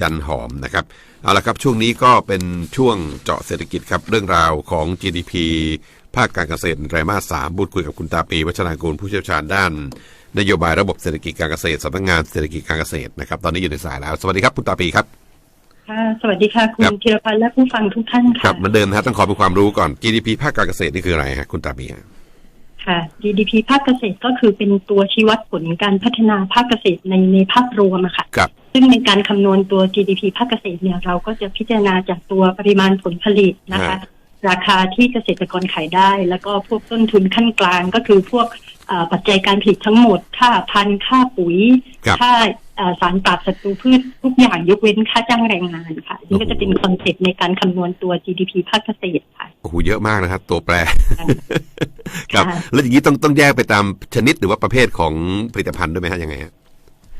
จันหอมนะครับเอาละครับช่วงนี้ก็เป็นช่วงเจาะเศรษฐกิจครับเรื่องราวของ GDP ภาคการเกษตรไตรมาสสามพูดคุยกับคุณตาปี วัชรางกูลผู้เชี่ยวชาญด้าน นโยบายระบบเศรษฐกิจการเกษตรสำนักงานเศรษฐกิจการเกษตรนะครับตอนนี้อยู่ในสายแล้ว สวัสดีครับคุณตาปีครับค่ะสวัสดีค่ะ คุครัณบธีรพันธ์และผู้ฟังทุกท่านครัค่ะบเหมือนเดิมนะฮะต้องขอเป็นความรู้ก่อน GDP ภาคการเกษตรนี่คืออะไรฮะคุณตาปีฮะ ค่ะ GDP ภาคเกษตรก็คือเป็นตัวชี้วัดผลการพัฒนาภาคเกษตรในในภาพรวมอะค่ะ ครับ ซึ่งในการคำนวณตัว GDP ภาคเกษตรเนี่ยเราก็จะพิจารณาจากตัวปริมาณผลผลิตนะคะ ฮะ ราคาที่เกษตรกรขายได้ แล้วก็พวกต้นทุนขั้นกลางก็คือพวกเอ่อปัจจัยการผลิตทั้งหมด ค่าพันธุ์ค่าปุ๋ย ครับ ค่าเอ่อ สารปราบศัตรูพืชทุกอย่างยกเว้นค่าจ้างแรงงานค่ะ นี่ก็จะเป็นคอนเซ็ปต์ในการคำนวณตัว GDP ภาคเกษตรค่ะโอ้โหเยอะมากนะครับ ตัวแปรค่ะครับค่ะแล้วอย่างนี้ต้องต้องแยกไปตามชนิดหรือว่าประเภทของผลิตภัณฑ์ด้วยไหมฮะยังไงฮะ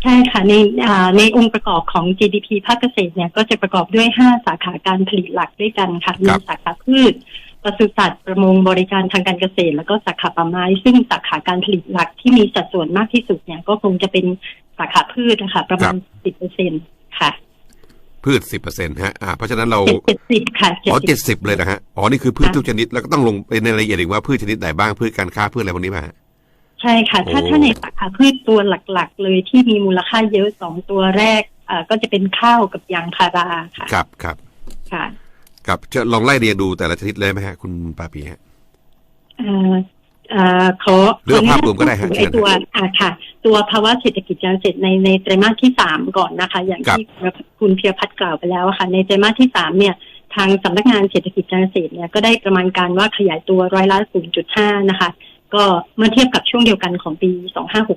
ใช่ค่ะในอ่าในองค์ประกอบของ GDP ภาคเกษตรเนี่ยก็จะประกอบด้วย 5 สาขาการผลิตหลักด้วยกันค่ะมีสาขาพืช ปศุสัตว์ประมงบริการทางการเกษตร แล้วก็สาขาป่าไม้ ซึ่งสาขาการผลิตหลักที่มีสัดส่วนมากที่สุดเนี่ยก็คงจะเป็นสาขาพืชนะคะประมาณ10เปอร์เซ็นค่ะ พืชสิบเปอร์เซ็นต์ฮะอ่าเพราะฉะนั้นเราเจ็ดสิบค่ะอ๋อ70เจ็ดสิบเลยนะฮะอ๋อนี่คือพืชค่ะทุกชนิดแล้วก็ต้องลงไปในรายละเอียดอีกว่าพืชชนิดไหนบ้างพืชการค้าพืชอะไรพวกนี้ป่ะฮะใช่ค่ะ ถ้าโอ้ถ้าในสาขาพืชตัวหลัก ๆ เลยที่มีมูลค่าเยอะสองตัวแรกอ่าก็จะเป็นข้าวกับยางพาราค่ะครับครับค่ะ ครับจะลองไล่เรียงดูแต่ละชนิดเลยไหมฮะ คุณปาปีฮะเอ่อเอ่อขอเรื่องภาพรวมก็ได้ฮะขออนุญาตพูถึงไอตัวอ่าค่ะ ตัวภาวะเศรษฐกิจการเกษตรในในไตรมาสที่สามก่อนนะคะ อย่างครับที่คุณเพียรพัฒน์กล่าวไปแล้วอะค่ะ ในไตรมาสที่สามเนี่ยทางสำนักงานเศรษฐกิจการเกษตรเนี่ยก็ได้ประมาณการว่าขยายตัวร้อยละ0.5 นะคะ ก็เมื่อเทียบกับช่วงเดียวกันของปี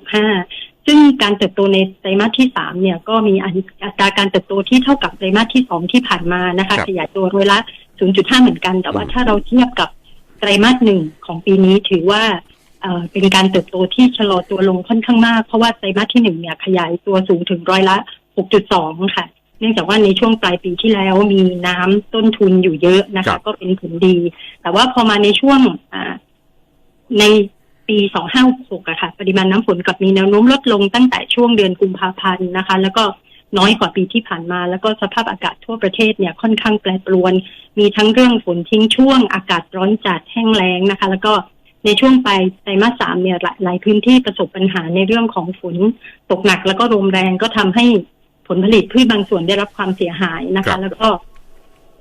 2565 ซึ่งการเติบโตในไตรมาสที่สามเนี่ยก็มีอัตราการเติบโตที่เท่ากับไตรมาสที่สองที่ผ่านมานะคะครับขยายตัวร้อยละ 0.5 เหมือนกัน แต่ว่าถ้าเราเทียบกับไตรมาสหนึ่งของปีนี้ถือว่าเอ่อเป็นการเติบโตที่ชะลอตัวลงค่อนข้างมาก เพราะว่าไตรมาสที่หนึ่งเนี่ยขยายตัวสูงถึงร้อยละ 6.2 ค่ะ เนื่องจากว่าในช่วงปลายปีที่แล้วมีน้ำต้นทุนอยู่เยอะนะครัคะบก็เป็นผลดี แต่ว่าพอมาในช่วงอ่าใน ปี 2566อะค่ะ ปริมาณน้ำฝนกลับมีแนวโน้มลดลงตั้งแต่ช่วงเดือนกุมภาพันธ์นะคะ แล้วก็น้อยกว่าปีที่ผ่านมา แล้วก็สภาพอากาศทั่วประเทศเนี่ยค่อนข้างแปรปรวน มีทั้งเรื่องฝนทิ้งช่วง อากาศร้อนจัดแห้งแล้งนะคะ แล้วก็ในช่วงปลายไตรมาสสามเนี่ยหลายหลายพื้นที่ประสบปัญหาในเรื่องของฝนตกหนักแล้วก็ลมแรงก็ทำให้ผลผลิตพืชบางส่วนได้รับความเสียหายนะครัคะบแล้วก็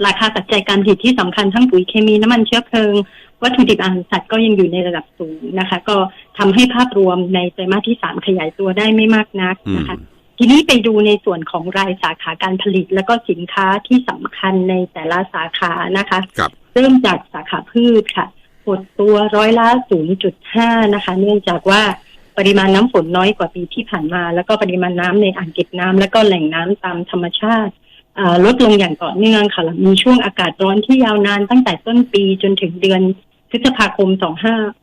ราคาปัจจัยการผลิตที่สำคัญทั้งปุ๋ยเคมีน้ำมันเชื้อเพลิง วัตถุดิบอาหารสัตว์ก็ยังอยู่ในระดับสูงนะคะ ก็ทำให้ภาพรวมในไตรมาสที่สามขยายตัวได้ไม่มากนักอืมนะคะ ทีนี้ไปดูในส่วนของรายสาขาการผลิต แล้วก็สินค้าที่สำคัญในแต่ละสาขานะคะครับเริ่มจากสาขาพืชค่ะหดตัวร้อยละ0.5นะคะ เนื่องจากว่าปริมาณน้ำฝนน้อยกว่าปีที่ผ่านมา แล้วก็ปริมาณน้ำในอ่างเก็บน้ำแล้วก็แหล่งน้ำตามธรรมชาติอ่า ลดลงอย่างต่อเนื่องค่ะแล้วมีช่วงอากาศร้อนที่ยาวนานตั้งแต่ต้นปีจนถึงเดือนพฤษภาคม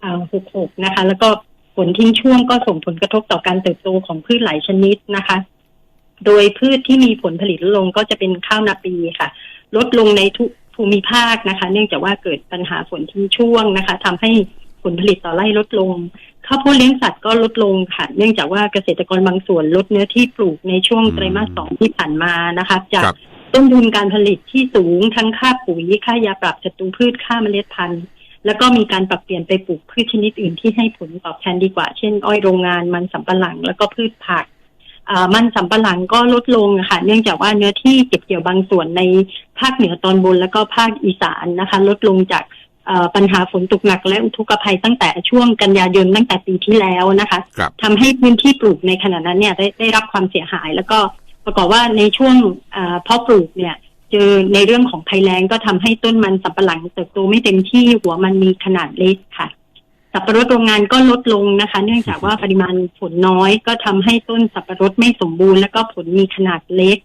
2566 นะคะ แล้วก็ฝนทิ้งช่วงก็ส่งผลกระทบต่อการเติบโตของพืชหลายชนิดนะคะ โดยพืชที่มีผลผลิตลดลงก็จะเป็นข้าวนาปีค่ะ ลดลงในทุกภูมิภาคนะคะ เนื่องจากว่าเกิดปัญหาฝนทิ้งช่วงนะคะทำให้ผลผลิตต่อไร่ลดลง ข้าวโพดเลี้ยงสัตว์ก็ลดลงค่ะ เนื่องจากว่าเกษตรกรบางส่วนลดเนื้อที่ปลูกในช่วงอืมไตรมาสสองที่ผ่านมานะคะจากครับต้นทุนการผลิตที่สูงทั้งค่าปุ๋ยค่ายาปรับศัตรูพืชค่าเมล็ดพันธุ์ แล้วก็มีการปรับเปลี่ยนไปปลูกพืชชนิดอื่นที่ให้ผลตอบแทนดีกว่า เช่น อ้อยโรงงานมันสำปะหลัง แล้วก็พืชผักอ่ามันสำปะหลังก็ลดลงอะค่ะ เนื่องจากว่าเนื้อที่เก็บเกี่ยวบางส่วนในภาคเหนือตอนบนแล้วก็ภาคอีสานนะคะ ลดลงจากเอ่อ ปัญหาฝนตกหนักและอุทกภัยตั้งแต่ช่วงกันยายนตั้งแต่ปีที่แล้วนะคะครับทำให้พื้นที่ปลูกในขณะนั้นเนี่ยได้ได้รับความเสียหาย แล้วก็ประกอบว่าในช่วงอ่าเพาะปลูกเนี่ยเจอในเรื่องของภัยแล้งก็ทำให้ต้นมันสำปะหลังเติบโตไม่เต็มที่หัวมันมีขนาดเล็กค่ะ สับปะรดโรงงานก็ลดลงนะคะ เนื่องจากว่าปริมาณฝนน้อยก็ทำให้ต้นสับปะรดไม่สมบูรณ์ แล้วก็ผลมีขนาดเล็ก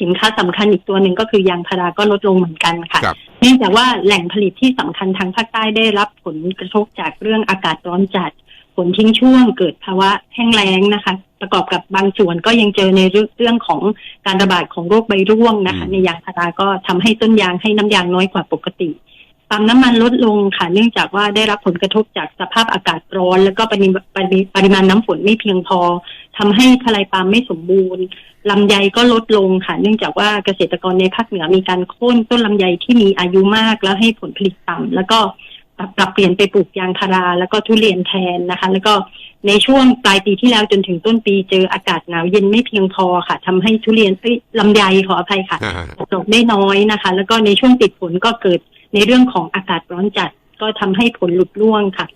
สินค้าสำคัญอีกตัวหนึ่งก็คือยางพาราก็ลดลงเหมือนกันค่ะครับเนื่องจากว่าแหล่งผลิตที่สำคัญทางภาคใต้ได้รับผลกระทบจากเรื่องอากาศร้อนจัดฝนทิ้งช่วงเกิดภาวะแห้งแล้งนะคะ ประกอบกับบางส่วนก็ยังเจอในเรื่องของการระบาดของโรคใบร่วงนะคะอืมในยางพาราก็ทำให้ต้นยางให้น้ำยางน้อยกว่าปกติ ปาล์มน้ำมันลดลงค่ะ เนื่องจากว่าได้รับผลกระทบจากสภาพอากาศร้อน แล้วก็ปริมาปริปริมาณน้ำฝนไม่เพียงพอทำให้ทลายปาล์มไม่สมบูรณ์ลำไยก็ลดลงค่ะ เนื่องจากว่าเกษตรกรในภาคเหนือมีการโค่นต้นลำไยที่มีอายุมากแล้วให้ผลผลิตต่ำแล้วก็ปรับปรับเปลี่ยนไปปลูกยางพารา แล้วก็ทุเรียนแทนนะคะ แล้วก็ในช่วงปลายปีที่แล้วจนถึงต้นปีเจออากาศหนาวเย็นไม่เพียงพอค่ะทำให้ทุเรียนเอ้ยลำไยขออภัยค่ะอ่าดอกได้น้อยนะคะ แล้วก็ในช่วงติดฝนก็เกิด ในเรื่องของอากาศร้อนจัดก็ทำให้ผลหลุดร่วงค่ะ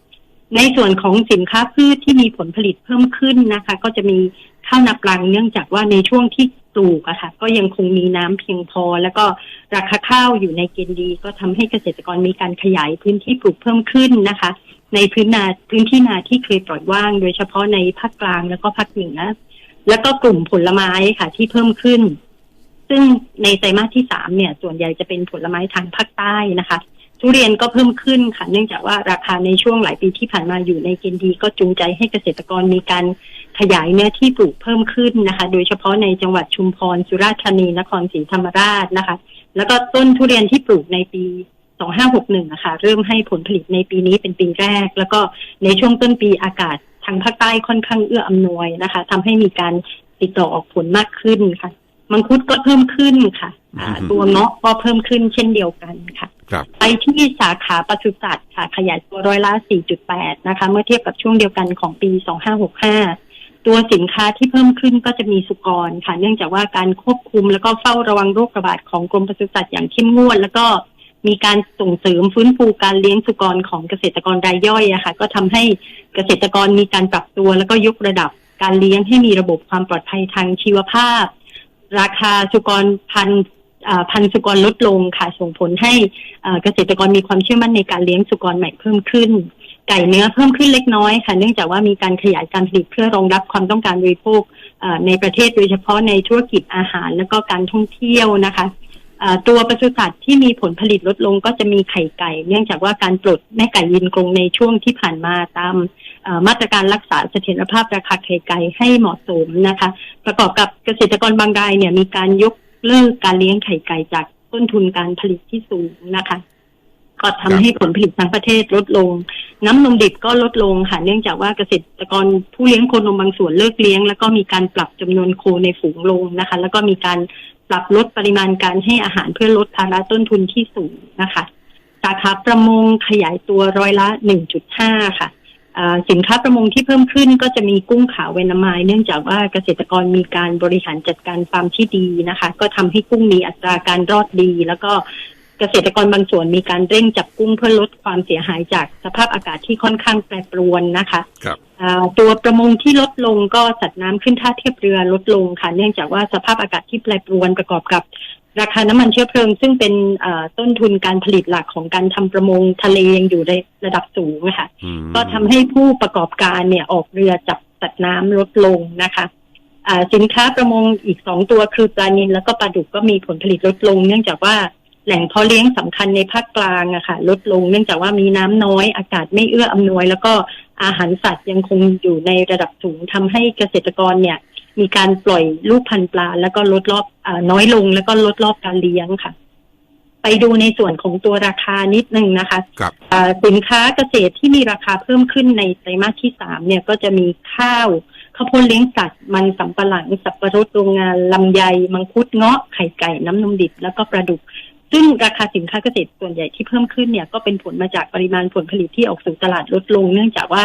ในส่วนของสินค้าพืชที่มีผลผลิตเพิ่มขึ้นนะคะ ก็จะมีข้าวนาปลังเนื่องจากว่าในช่วงที่ปลูกอะค่ะ ก็ยังคงมีน้ำเพียงพอ แล้วก็ราคาข้าวอยู่ในเกณฑ์ดี ก็ทำให้เกษตรกรมีการขยายพื้นที่ปลูกเพิ่มขึ้นนะคะ ในพื้นนาพื้นที่นาที่เคยปล่อยว่าง โดยเฉพาะในภาคกลางแล้วก็ภาคเหนือแล้วก็กลุ่มผลไม้ค่ะที่เพิ่มขึ้น ซึ่งในไตรมาสที่สามเนี่ย ส่วนใหญ่จะเป็นผลไม้ทางภาคใต้นะคะ ทุเรียนก็เพิ่มขึ้นค่ะ เนื่องจากว่าราคาในช่วงหลายปีที่ผ่านมาอยู่ในเกณฑ์ดี ก็จูงใจให้เกษตรกรมีการขยายเนื้อที่ปลูกเพิ่มขึ้นนะคะ โดยเฉพาะในจังหวัดชุมพร สุราษฎร์ธานี นครศรีธรรมราชนะคะ แล้วก็ต้นทุเรียนที่ปลูกในปี 2561นะคะเริ่มให้ผลผลิตในปีนี้เป็นปีแรก แล้วก็ในช่วงต้นปีอากาศทางภาคใต้ค่อนข้างเอื้ออำนวยนะคะทำให้มีการติดต่อออกผลมากขึ้นค่ะ มังคุดก็เพิ่มขึ้นค่ะอ่าอืมตัวเงาะก็เพิ่มขึ้นเช่นเดียวกันค่ะครับไปที่สาขาปศุสัตว์ค่ะ ขยายตัวร้อยละ 4.8 นะคะ เมื่อเทียบกับช่วงเดียวกันของปี 2565 ตัวสินค้าที่เพิ่มขึ้นก็จะมีสุกรค่ะ เนื่องจากว่าการควบคุมแล้วก็เฝ้าระวังโรคระบาดของกรมปศุสัตว์อย่างเข้มงวด แล้วก็มีการส่งเสริมฟื้นฟูการเลี้ยงสุกรของเกษตรกรรายย่อยอะค่ะ ก็ทำให้เกษตรกรมีการปรับตัวแล้วก็ยกระดับการเลี้ยงให้มีระบบความปลอดภัยทางชีวภาพ ราคาสุกรพันอ่าพันสุกรลดลงค่ะส่งผลให้อ่าเกษตรกรมีความเชื่อมั่นในการเลี้ยงสุกรใหม่เพิ่มขึ้น ไก่เนื้อเพิ่มขึ้นเล็กน้อยค่ะเนื่องจากว่ามีการขยายการผลิตเพื่อรองรับความต้องการบริโภคอ่าในประเทศโดยเฉพาะในธุรกิจอาหารแล้วก็การท่องเที่ยวนะคะอ่าตัวปศุสัตว์ที่มีผลผลิตลดลงก็จะมีไข่ไก่ เนื่องจากว่าการปลดแม่ไก่ยืนกรงในช่วงที่ผ่านมาตาม มาตรการรักษาเสถียรภาพราคาไข่ไก่ให้เหมาะสมนะคะ ประกอบกับเกษตรกรบางรายเนี่ยมีการยกเลิกการเลี้ยงไข่ไก่จากต้นทุนการผลิตที่สูงนะคะ ก็ทำให้ผลผลิตทั้งประเทศลดลง น้ำนมดิบก็ลดลงค่ะเนื่องจากว่าเกษตรกรผู้เลี้ยงโคนมบางส่วนเลิกเลี้ยง แล้วก็มีการปรับจำนวนโคในฝูงลงนะคะ แล้วก็มีการปรับลดปริมาณการให้อาหารเพื่อลดภาระต้นทุนที่สูงนะคะสาขาประมงขยายตัวร้อยละ 1.5 ค่ะอ่า สินค้าประมงที่เพิ่มขึ้นก็จะมีกุ้งขาวเวนามายเนื่องจากว่าเกษตรกรมีการบริหารจัดการฟาร์มที่ดีนะคะ ก็ทำให้กุ้งมีอัตราการรอดดี แล้วก็เกษตรกรบางส่วนมีการเร่งจับกุ้งเพื่อลดความเสียหายจากสภาพอากาศที่ค่อนข้างแปรปรวนนะคะครับอ่าตัวประมงที่ลดลงก็สัตว์น้ำขึ้นท่าเทียบเรือลดลงค่ะ เนื่องจากว่าสภาพอากาศที่แปรปรวนประกอบกับ ราคาน้ำมันเชื้อเพลิง ซึ่งเป็นอ่าต้นทุนการผลิตหลักของการทำประมงทะเลยังอยู่ในระดับสูงนะคะอืมก็ทำให้ผู้ประกอบการเนี่ยออกเรือจับสัตว์น้ำลดลงนะคะอ่าสินค้าประมงอีกสองตัวคือปลานิลแล้วก็ปลาดุกก็มีผลผลิตลดลง เนื่องจากว่าแหล่งเพาะเลี้ยงสำคัญในภาคกลางอะค่ะ ลดลงเนื่องจากว่ามีน้ำน้อยอากาศไม่เอื้ออำนวย แล้วก็อาหารสัตว์ยังคงอยู่ในระดับสูงทำให้เกษตรกรเนี่ย มีการปล่อยลูกพันธุ์ปลา แล้วก็ลดรอบอาน้อยลงแล้วก็ลดรอบการเลี้ยงค่ะ ไปดูในส่วนของตัวราคานิดนึงนะคะครับอ่าสินค้าเกษตรที่มีราคาเพิ่มขึ้นในไตรมาสที่สามเนี่ยก็จะมีข้าวข้าวโพดเลี้ยงสัตว์มันสำปะหลังสับปะรดโรงงานลำไย มังคุดเงาะไข่ไก่น้ำนมดิบแล้วก็ปลาดุก ซึ่งราคาสินค้าเกษตรส่วนใหญ่ที่เพิ่มขึ้นเนี่ยก็เป็นผลมาจากปริมาณผลผลิตที่ออกสู่ตลาดลดลง เนื่องจากว่า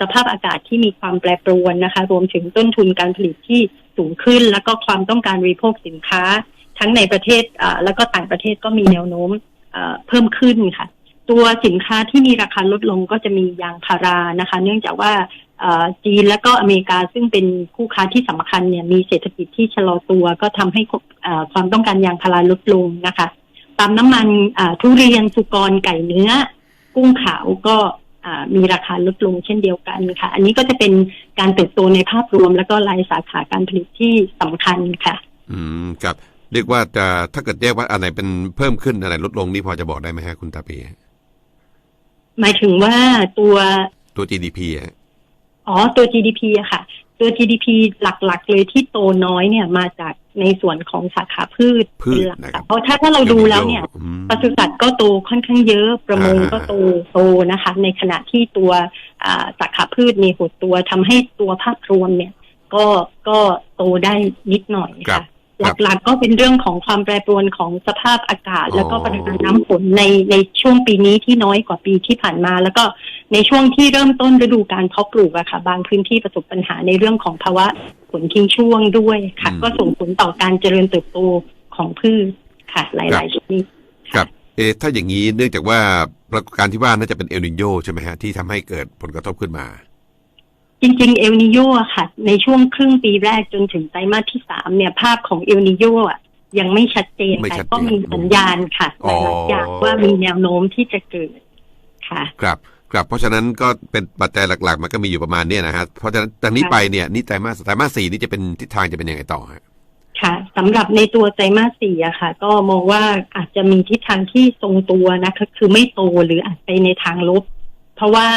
สภาพอากาศที่มีความแปรปรวนนะคะ รวมถึงต้นทุนการผลิตที่สูงขึ้น แล้วก็ความต้องการริโภคสินค้า ทั้งในประเทศอ่าแล้วก็ต่างประเทศก็มีแนวโน้มเอ่อเพิ่มขึ้นค่ะ ตัวสินค้าที่มีราคาลดลงก็จะมียางพารานะคะ เนื่องจากว่าอ่อจีนและก็อเมริกาซึ่งเป็นคู่ค้าที่สำคัญเนี่ยมีเศรษฐกิจที่ชะลอตัว ก็ทำให้อ่อความต้องการยางพาราลดลงนะคะ ตามน้ำมันอ่าทุเรียนสุกรไก่เนื้อ กุ้งขาวก็อ่ามีราคาลดลงเช่นเดียวกันค่ะ อันนี้ก็จะเป็นการเติบโตในภาพรวม แล้วก็รายสาขาการผลิตที่สำคัญค่ะ อืมครับเรียกว่าจะถ้าเกิดแยกว่าอันไหนเป็นเพิ่มขึ้นอันไหนลดลงนี่พอจะบอกได้ไหมฮะคุณตาปีหมายถึงว่าตัวตัว GDP อะอ๋อตัว GDP อะค่ะ ตัว GDP หลักๆ เลยที่โตน้อยเนี่ยมาจากในส่วนของสาขาพืชพืชเป็นหลักนะครับค่ะเพราะถ้าถ้าเราดูแล้วเนี่ยอืมปศุสัตว์ก็โตค่อนข้างเยอะประมงอ่าก็โตโตนะคะ ในขณะที่ตัวอ่าสาขาพืชมีหดตัวทำให้ตัวภาพรวมเนี่ย ก็ก็โตได้นิดหน่อยครัค่ะบครับ หลักๆก็เป็นเรื่องของความแปรปรวนของสภาพอากาศอ๋อแล้วก็ปริมาณน้ำฝนในในช่วงปีนี้ที่น้อยกว่าปีที่ผ่านมา แล้วก็ในช่วงที่เริ่มต้นฤดูการเพาะปลูกอะค่ะ บางพื้นที่ประสบปัญหาในเรื่องของภาวะฝนทิ้งช่วงด้วยค่ะ ก็ส่งผลต่อการเจริญเติบโตของพืชค่ะ หลายๆชนิดครับเอะถ้าอย่างนี้เนื่องจากว่าปรากฏการณ์ที่ว่าน่าจะเป็นเอลนิโยใช่ไหมฮะที่ทำให้เกิดผลกระทบขึ้นมา จริงๆเอลนิโยอะค่ะ ในช่วงครึ่งปีแรกจนถึงไตรมาสที่สามเนี่ย ภาพของเอลนิโยอะยังไม่ชัดเจนไม่แต่ชัดเจนก็มีสัญญาณค่ะหอ๋อลายๆอย่างว่ามีแนวโน้มที่จะเกิดค่ะ ครับครับเพราะฉะนั้นก็เป็นปัจจัยหลัก ๆ มันก็มีอยู่ประมาณเนี้ยนะฮะเพราะฉะนั้นจากนี้ค่ะไปเนี่ยนี่ไตรมาสไตรมาสสี่นี่จะเป็นทิศทางจะเป็นยังไงต่อฮะค่ะสำหรับในตัวไตรมาสสี่อะค่ะ ก็มองว่าอาจจะมีทิศทางที่ทรงตัวนะคะคือไม่โตหรืออาจไปในทางลบ เพราะว่า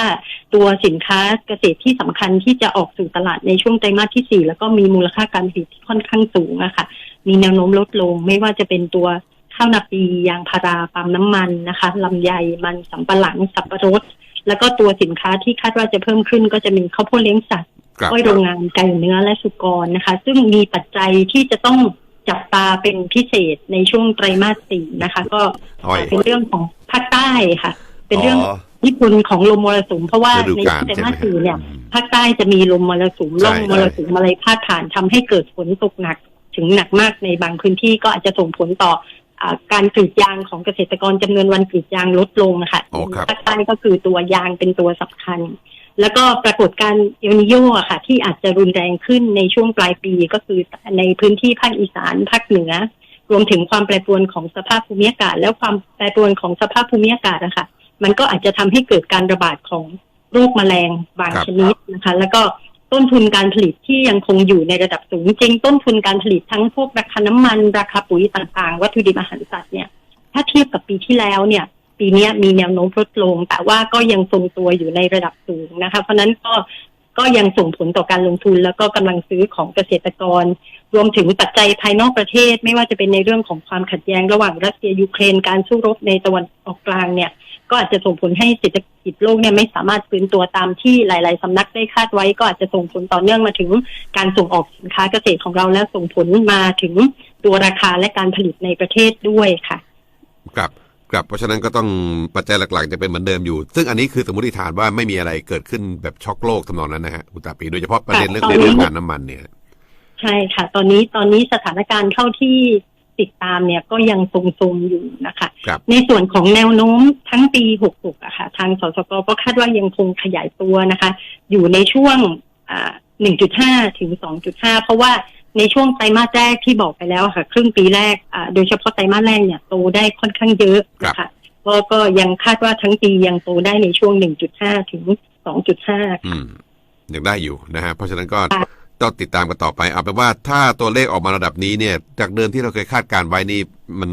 ตัวสินค้าเกษตรที่สำคัญที่จะออกสู่ตลาดในช่วงไตรมาสที่สี่แล้วก็มีมูลค่าการผลิตที่ค่อนข้างสูงอะค่ะ มีแนวโน้มลดลงไม่ว่าจะเป็นตัวข้าวนาปียางพาราปาล์มน้ำมันนะคะลำไยมันสำปะหลังสับปะรด แล้วก็ตัวสินค้าที่คาดว่าจะเพิ่มขึ้นก็จะมีข้าวโพดเลี้ยงสัตว์ครับอ้อยโรงงานไก่เนื้อและสุกรนะคะ ซึ่งมีปัจจัยที่จะต้องจับตาเป็นพิเศษในช่วงไตรมาสสี่นะคะ ก็อ้อยเป็นเรื่องของภาคใต้ค่ะ เป็นเรื่องอ๋อ ญี่ปุ่นของลมมรสุมเพราะว่าฤดูในกาลไตรใช่ไหมมาสสี่เนี่ยอืมภาคใต้จะมีลมมรสุมใช่ร่องมรใช่สุมอะไรพาดผ่านทำให้เกิดฝนตกหนัก ถึงหนักมากในบางพื้นที่ก็อาจจะส่งผลต่ออาการกรีดยางของเกษตรกรจำนวนวันกรีดยางลดลงนะคะอ๋อครับภาคใต้ก็คือตัวยางเป็นตัวสำคัญ แล้วก็ปรากฏการณ์เอลนิโยอะค่ะ ที่อาจจะรุนแรงขึ้นในช่วงปลายปีก็คือในพื้นที่ภาคอีสานภาคเหนือ รวมถึงความแปรปรวนของสภาพภูมิอากาศ แล้วความแปรปรวนของสภาพภูมิอากาศนะคะ มันก็อาจจะทำให้เกิดการระบาดของโรคแมลงบางบชนิดนะคะ แล้วก็ต้นทุนการผลิตที่ยังคงอยู่ในระดับสูงจริง ต้นทุนการผลิตทั้งพวกราคาน้ำมัน ราคาปุ๋ยต่างๆ วัตถุดิบอาหารสัตว์เนี่ยถ้าเทียบกับปีที่แล้วเนี่ย ปีนี้มีแนวโน้มลดลง แต่ว่าก็ยังทรงตัวอยู่ในระดับสูงนะคะ เพราะนั้นก็ ก็ยังส่งผลต่อการลงทุน แล้วก็กำลังซื้อของเกษตรกร รวมถึงปัจจัยภายนอกประเทศ ไม่ว่าจะเป็นในเรื่องของความขัดแย้งระหว่างรัสเซียยูเครนการสู้รบในตะวันออกกลางเนี่ย ก็อาจจะส่งผลให้เศรษฐกิจโลกเนี่ยไม่สามารถฟื้นตัวตามที่หลาย ๆสำนักได้คาดไว้ ก็อาจจะส่งผลต่อเนื่องมาถึงการส่งออกสินค้าเกษตรของเราและส่งผลมาถึงตัวราคาและการผลิตในประเทศด้วยค่ะ ครับ ครับเพราะฉะนั้นก็ต้องปัจจัยหลักๆจะเป็นเหมือนเดิมอยู่ ซึ่งอันนี้คือสมมติฐานว่าไม่มีอะไรเกิดขึ้นแบบช็อกโลกทำนองนั้นนะฮะคุณตาปีโดยเฉพาะประเด็นเรื่องค่ะตอนนี้เรื่องการน้ำมันเนี่ย ใช่ค่ะ ตอนนี้ตอนนี้สถานการณ์เท่าที่ติดตามเนี่ยก็ยังทรงๆอยู่นะคะครับในส่วนของแนวโน้มทั้งปี 66อะค่ะ ทางสสกก็คาดว่ายังคงขยายตัวนะคะ อยู่ในช่วงอ่า1.5 ถึง 2.5 เพราะว่า ในช่วงไตรมาสแรกที่บอกไปแล้วค่ะ ครึ่งปีแรกอ่าโดยเฉพาะไตรมาสแรกเนี่ยโตได้ค่อนข้างเยอะนะคะก็ก็ยังคาดว่าทั้งปียังโตได้ในช่วง 1.5 ถึง 2.5อืมยังได้อยู่นะฮะเพราะฉะนั้นก็ค่ะต้องติดตามกันต่อไป เอาเป็นว่าถ้าตัวเลขออกมาระดับนี้เนี่ย จากเดิมที่เราเคยคาดการไว้นี่มัน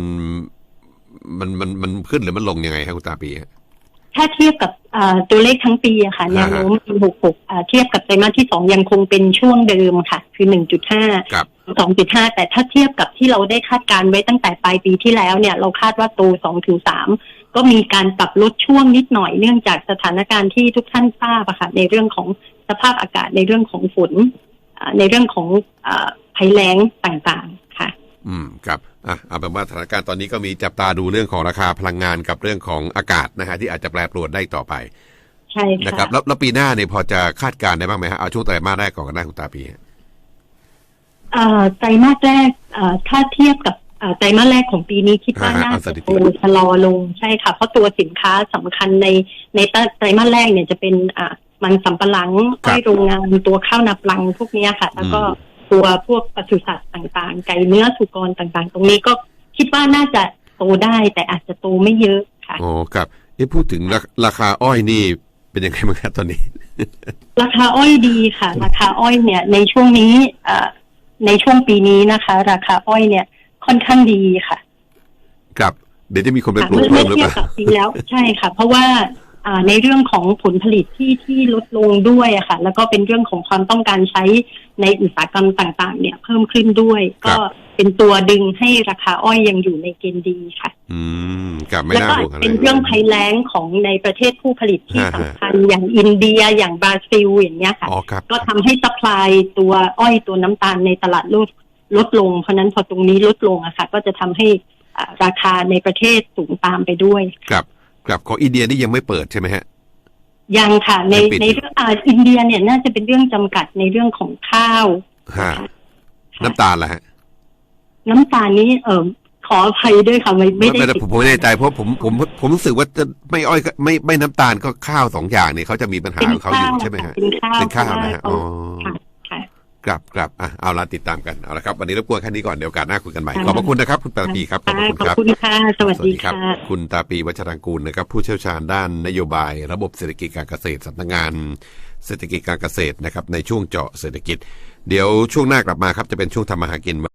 มันมันมันขึ้นหรือมันลงยังไงครับคุณตาปีฮะ ถ้าเทียบกับอ่าตัวเลขทั้งปีอะค่ะแนวโน้มปี66อ่าเทียบกับไตรมาสที่ 2 ยังคงเป็นช่วงเดิมค่ะ คือ 1.5ครับ2.5 แต่ถ้าเทียบกับที่เราได้คาดการไว้ตั้งแต่ปลายปีที่แล้วเนี่ย เราคาดว่าโต2-3 ก็มีการปรับลดช่วงนิดหน่อยเนื่องจากสถานการณ์ที่ทุกท่านทราบอะค่ะในเรื่องของสภาพอากาศในเรื่องของฝนอ่าในเรื่องของอาภัยแล้งต่างๆ ค่ะ อืมครับ อะเอาเป็นว่าสถานการณ์ตอนนี้ก็มีจับตาดูเรื่องของราคาพลังงานกับเรื่องของอากาศนะฮะที่อาจจะแปรปรวนได้ต่อไปใช่นะคค่ะรับแล้วแล้วปีหน้าเนี่ยพอจะคาดการณ์ได้บ้างไหมฮะเอาช่วงไตรมาสแรกก่อนก็ได้คุณตาปีฮะเอ่อไตรมาสแรกเอ่อถ้าเทียบกับเอ่อไตรมาสแรกของปีนี้คิดว่าอ่าฮะน่าเอาสจะถิติ โตชะลอลงใช่ค่ะ เพราะตัวสินค้าสำคัญในในไตรมาสแรกเนี่ยจะเป็นอ่ามันสำปะหลังครับอ้อยโรงงานตัวข้าวนาปลังพวกเนี้ยค่ะ แล้วก็อืม ตัวพวกปศุสัตว์ต่างๆ ไก่เนื้อสุกรต่างๆ ตรงนี้ก็คิดว่าน่าจะโตได้แต่อาจจะโตไม่เยอะค่ะโอ้ครับเอ๊ะพูดถึงราราคาอ้อยนี่เป็นยังไงบ้างครับตอนนี้ ราคาอ้อยดีค่ะ ราคาอ้อยเนี่ย ในช่วงนี้เอ่อในช่วงปีนี้นะคะ ราคาอ้อยเนี่ย ค่อนข้างดีค่ะ ครับเดี๋ยวจะมีคนไปค่ะปลูกเมื่อเพิ่มหรือเทีเปยบล่ากับปีแล้วใช่ค่ะ เพราะว่าอ่า ในเรื่องของผลผลิตที่ที่ลดลงด้วยอะค่ะ แล้วก็เป็นเรื่องของความต้องการใช้ในอุตสาหกรรมต่างๆ เนี่ยเพิ่มขึ้นด้วยครัก็บเป็นตัวดึงให้ราคาอ้อยยังอยู่ในเกณฑ์ดีค่ะ อืมกับไม่แล้วน่าก็ห่วงอะไรเป็นเรื่องภัยแล้งของในประเทศผู้ผลิตที่ฮะฮะสำคัญอย่างอินเดียอย่างบราซิลอย่างเงี้ยค่ะอ๋อครับก็ทำให้ซัพพลายตัวอ้อยตัวน้ำตาลในตลาดโลกลดลง เพราะฉะนั้นพอตรงนี้ลดลงอะค่ะ ก็จะทำให้อ่าราคาในประเทศสูงตามไปด้วยครับ ครับของอินเดียนี่ยังไม่เปิดใช่ไหมฮะยังค่ะ ในยังปิดในอยู่ เรื่องอ่าอินเดียเนี่ยน่าจะเป็นเรื่องจำกัดในเรื่องของข้าว ฮะค่ะน้ำตาลล่ะฮะน้ำตาลนี้เออขออภัยด้วยค่ะไม่ไม่ได้ไม่ได้ติดผมผมไม่แน่ใจเพราะผมผมผมรู้สึกว่าจะไม่อ้อยก็ไม่ไม่น้ำตาลก็ข้าวสองอย่างเนี่ยเขาจะมีปัญหาเป็นของเขาอยู่ข้าวใช่ไหมฮะ เป็นข้าวเป็นข้าวนะฮะเพอ๋ราอว่าค่ะค่ะ ครับครับอะเอาละติดตามกันเอาละครับวันนี้รบกวนแค่นี้ก่อนเดี๋ยวโอกาสหน้าคุยกันใหม่ค่ะขอบพระคุณนะครับ คุณตาปีครับขอบพระคุณขอครับบคุณค่ะสวัสดีครัค่ะคุณตาปีวัชรังกูลนะครับผู้เชี่ยวชาญด้านนโยบาย ระบบเศรษฐกิจการเกษตรสำนักงาน เศรษฐกิจการเกษตรนะครับในช่วงเจาะเศรษฐกิจ เดี๋ยวช่วงหน้ากลับมาครับจะเป็นช่วงทำมาหากิน